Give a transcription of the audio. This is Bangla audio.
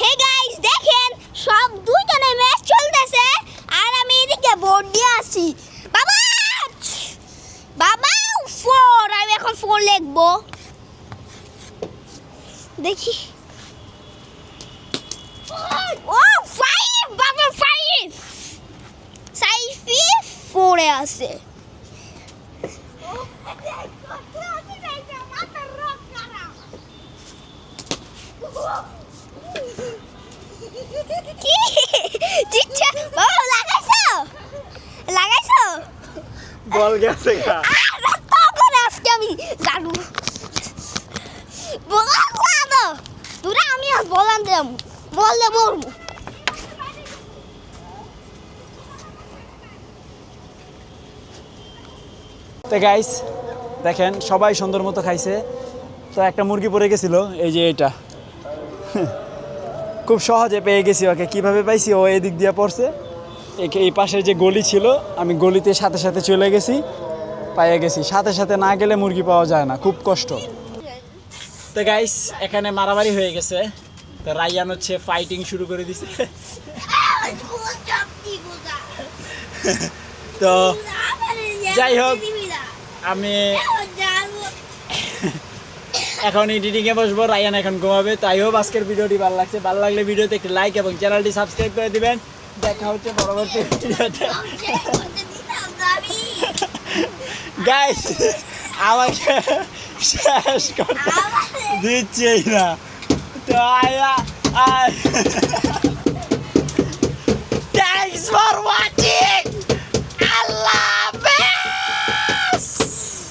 হে গাইস দেখেন, সব দুইজনে ম্যাচ চলতেছে। আর আমি এদিকে বোর্ড দিয়ে আছি। বাবা বাবা ফোর আমি এখন ফোর লিখব। দেখি। ও ফাইভ বাবা ফাইভ সাইফি ফোরে আছে। কি চিচ্ছা বাবা লাগাইছো? লাগাইছো? বল গেছে গা। তখন আজকে আমি জানু। বলা তো তোরা আমি আর বলান দিলাম বললে মরবো তো গাইস দেখেন সবাই সুন্দর মতো খাইছে। তো একটা মুরগি পড়ে গেছিল এই যে এটা। খুব সহজে পেয়ে গেছি ওকে। কীভাবে পাইছি? ও এদিক দিয়ে পড়ছে। একে এই পাশে যে গলি ছিল, আমি গলিতে সাথে সাথে চলে গেছি পাইয়ে গেছি। সাথে সাথে না গেলে মুরগি পাওয়া যায় না, খুব কষ্ট। তো গাইস এখানে মারামারি হয়ে গেছে। তো রাইয়ান হচ্ছে ফাইটিং শুরু করে দিছে। তো যাই হোক। আমি এখন এডিটিংয়ে বসবো রায়ান এখন ঘুমাবে। তাই হোক আজকের ভিডিওটি ভালো লাগছে। ভালো লাগলে ভিডিওতে একটি লাইক এবং চ্যানেলটি সাবস্ক্রাইব করে দিবেন। দেখা হচ্ছে পরবর্তী ভিডিওতে। গাইস আমাকে শেষ করতে দিচ্ছেই না। তো আয়া আয়।